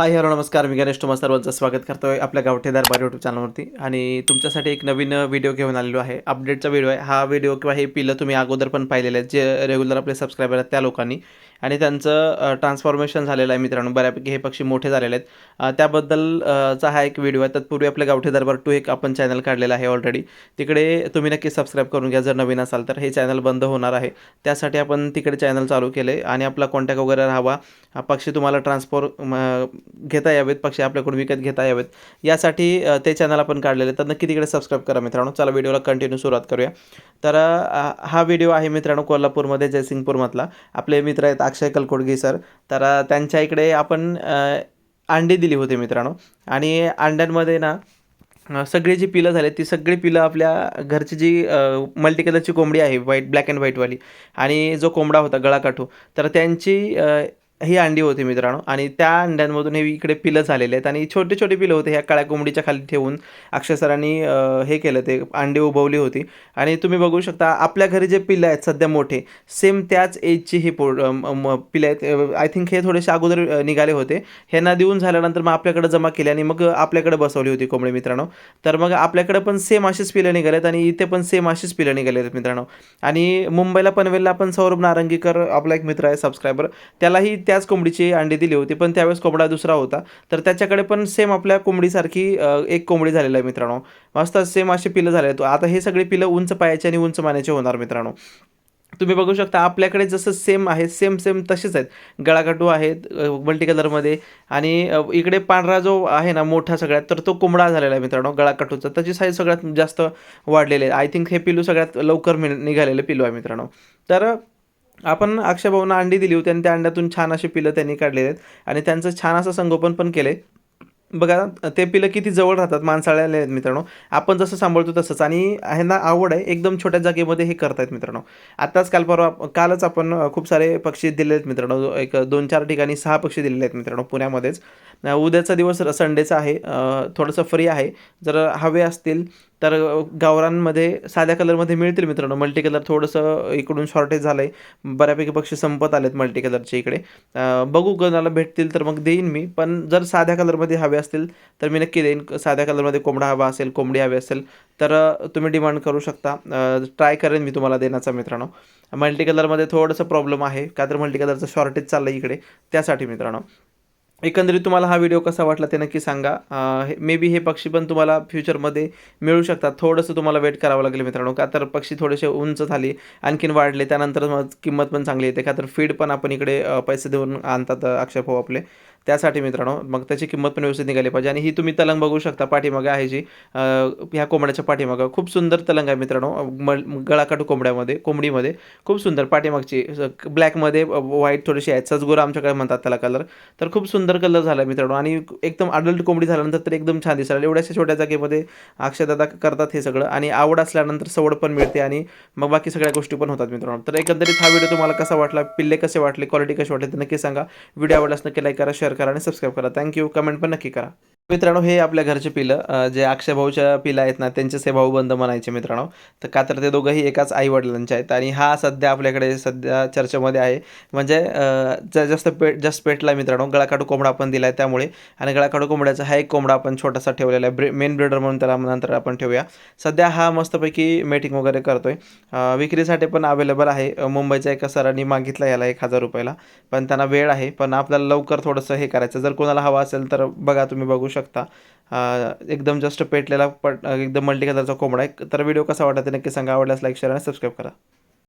Hi hello नमस्कार. मी गणेश तुम्हा सर्वांचं स्वागत करतोय आपल्या गावठेदार दरबार यूट्यूब चॅनलवरती आणि तुमच्यासाठी एक नवीन व्हिडिओ घेऊन आलेलो आहे. अपडेटचा व्हिडिओ आहे. हा व्हिडिओ किंवा हे पिलं तुम्ही अगोदर पण पाहिलेलं आहे. जे रेग्युलर आपले सबस्क्रायबर आहेत त्या लोकांनी. आणि त्यांचं ट्रान्सफॉर्मेशन झालेलं आहे मित्रांनो. बऱ्यापैकी हे पक्षी मोठे झालेले आहेत. त्याबद्दलचा हा एक व्हिडिओ आहे. तत्पूर्वी आपल्या गावठी दरबार टू एक आपण चॅनल काढलेला आहे ऑलरेडी तिकडे तुम्ही नक्की सबस्क्राईब करून घ्या. जर नवीन असाल तर हे चॅनल बंद होणार आहे. त्यासाठी आपण तिकडे चॅनल चालू केले आणि आपला कॉन्टॅक्ट वगैरे राहावा. हा पक्षी तुम्हाला ट्रान्सफॉर घेता यावेत. पक्षी आपल्याकडून विकत घेता यावेत. यासाठी ते चॅनल आपण काढलेले तर नक्की तिकडे सबस्क्राईब करा मित्रांनो. चला व्हिडिओला कंटिन्यू सुरुवात करूया. तर हा व्हिडिओ आहे मित्रांनो कोल्हापूरमध्ये जयसिंगपूरमधला. आपले मित्र आहेत अक्षय कलकोडगी सर. तर त्यांच्या इकडे आपण अंडी दिली होती मित्रांनो. आणि अंड्यांमध्ये ना सगळी जी पिलं झाली ती सगळी पिलं आपल्या घरची जी मल्टी कलरची कोंबडी आहे व्हाईट ब्लॅक अँड व्हाईटवाली. आणि जो कोंबडा होता गळाकाठू. तर त्यांची ही अंडी होती मित्रांनो. आणि त्या अंड्यांमधून हे इकडे पिलं झालेले आहेत. आणि छोटे छोटे पिलं होते ह्या काळ्या कोंबडीच्या खाली ठेवून. अक्षरसरांनी हे केलं ते अंडी उभवली होती. आणि तुम्ही बघू शकता आपल्या घरी जे पिलं आहेत सध्या मोठे सेम त्याच एजची ही पो पिलं आहेत. आय थिंक हे थोडेसे अगोदर निघाले होते. ह्यांना देऊन झाल्यानंतर मग आपल्याकडे जमा केली आणि मग आपल्याकडे बसवली होती कोंबडी मित्रांनो. तर मग आपल्याकडे पण सेम अशीच पिलं निघालेत आणि इथे पण सेम अशीच पिलं निघाले आहेत मित्रांनो. आणि मुंबईला पनवेलला पण सौरभ नारंगीकर आपला एक मित्र आहे सबस्क्रायबर. त्यालाही त्याच कोंबडीची अंडी दिली होती पण त्यावेळेस कोंबडा दुसरा होता. तर त्याच्याकडे पण सेम आपल्या कोंबडीसारखी एक कोंबडी झालेलं आहे मित्रांनो. मस्त सेम असे पिलं झाले आहेत. आता हे सगळे पिलं उंच पायाचे आणि उंच मानायचे होणार मित्रांनो. तुम्ही बघू शकता आपल्याकडे जसं सेम आहे सेम सेम तसेच आहेत. गळाकाटू आहेत मल्टी कलरमध्ये आणि इकडे पांढरा जो आहे ना मोठा सगळ्यात तर तो कोंबडा झालेला आहे मित्रांनो गळाकाटूचा त्याची साईज सगळ्यात जास्त वाढलेली आहे. आय थिंक हे पिलू सगळ्यात लवकर मि निघालेलं पिलू आहे मित्रांनो. तर आपण अक्षयभाऊंना अंडी दिली होती आणि त्या अंड्यातून छान असे पिलं त्यांनी काढलेले आहेत. आणि त्यांचं छान असं संगोपन पण केलं आहे बघा ते पिलं किती जवळ राहतात माणसाळ्याला आहेत मित्रांनो. आपण जसं सांभाळतो तसंच. आणि ह्यांना आवड आहे एकदम छोट्या जागेमध्ये हे करतायत मित्रांनो. आत्ताच काल परवा कालच आपण खूप सारे पक्षी दिले आहेत मित्रांनो. एक दोन चार ठिकाणी सहा पक्षी दिलेले आहेत मित्रांनो पुण्यामध्येच. उद्याचा दिवस संडेचा आहे. थोडंसं फ्री आहे. जर हवे असतील तर गावरांमध्ये साध्या कलरमध्ये मिळतील मित्रांनो. मल्टी कलर थोडंसं इकडून शॉर्टेज झालं आहे बऱ्यापैकी पक्षी संपत आलेत मल्टी कलरचे इकडे बघू कोणाला भेटतील तर मग देईन मी. पण जर साध्या कलरमध्ये हवे असतील तर मी नक्की देईन. साध्या कलरमध्ये कोंबडा हवा असेल कोंबडी हवी असेल तर तुम्ही डिमांड करू शकता. ट्राय करेन मी तुम्हाला देण्याचा मित्रांनो. मल्टी कलरमध्ये थोडंसं प्रॉब्लेम आहे. का तर मल्टी कलरचं शॉर्टेज चाललं आहे इकडे. त्यासाठी मित्रांनो. एकंदरीत तुम्हाला हा व्हिडिओ कसा वाटला ते नक्की सांगा. मे बी हे पक्षी पण तुम्हाला फ्युचरमध्ये मिळू शकतात. थोडंसं तुम्हाला वेट करावं लागेल मित्रांनो. का तर पक्षी थोडेसे उंच झाले आणखीन वाढले त्यानंतर मग किंमत पण चांगली येते. का तर फीड पण आपण इकडे पैसे देऊन आणतात अ, अक्षय भाऊ आपले. त्यासाठी मित्रांनो मग त्याची किंमत पण व्यवस्थित निघाली पाहिजे. आणि ही तुम्ही तलंग बघू शकता पाठीमागं आहे जी ह्या कोंबड्याच्या पाठीमागं. खूप सुंदर तलंग आहे मित्रांनो अ, गळाकाटू कोंबड्यामध्ये कोंबडीमध्ये. खूप सुंदर पाठीमागची ब्लॅकमध्ये व्हाईट थोडीशी आहे. सजगोर आमच्याकडे म्हणतात त्याला कलर तर खूप सुंदर कलर झाला मित्रांनो. आणि एकदम अडल्ट कोंबडी झाल्यानंतर तर एकदम छान दिसायला एवढ्याशा छोट्या जागेमध्ये अक्षयदादा करतात हे सगळं. आणि आवड असल्यानंतर सवड पण मिळते आणि मग बाकी सगळ्या गोष्टी पण होतात मित्रांनो. तर एकंदरीत हा व्हिडिओ तुम्हाला कसा वाटला पिल्ले कसे वाटले क्वालिटी कशी वाटली तर नक्की सांगा. व्हिडिओ आवडल्यास नक्की लाईक करा शेअर करा आणि सबस्क्राईब करा. थँक्यू कमेंट पण नक्की करा. मित्रांनो हे आपल्या घरचे पिलं जे अक्षय भाऊच्या पिलं आहेत ना त्यांचेच हे बंद म्हणायचे मित्रांनो. तर का तर ते दोघंही एकाच आई वडिलांचे आहेत आणि हा सध्या आपल्याकडे सध्या चर्चेमध्ये आहे. म्हणजे ज- जास्त पेट जास्त पेटला मित्रांनो गळाकाटू कोंबडा आपण दिला आहे त्यामुळे. आणि गळाकाटू कोंबड्याचा हा एक कोंबडा आपण छोटासा ठेवलेला आहे ब्रे मेन ब्रिडर म्हणून त्याला नंतर आपण ठेवूया. सध्या हा मस्तपैकी मेटिंग वगैरे करतो आहे विक्रीसाठी पण अवेलेबल आहे. मुंबईच्या एका सरांनी मागितला याला एक हजार रुपयाला. पण त्यांना वेळ आहे. पण आपल्याला लवकर थोडंसं हे करायचं जर कोणाला हवा असेल तर बघा तुम्ही बघू शकता. शकता. एकदम जस्ट पेटलेला पट एकदम मल्टी कलरचा कोंबडा आहे. तर व्हिडिओ कसा वाटला ते नक्की सांगा. आवडल्यास लाईक शेअर आणि सबस्क्राईब करा.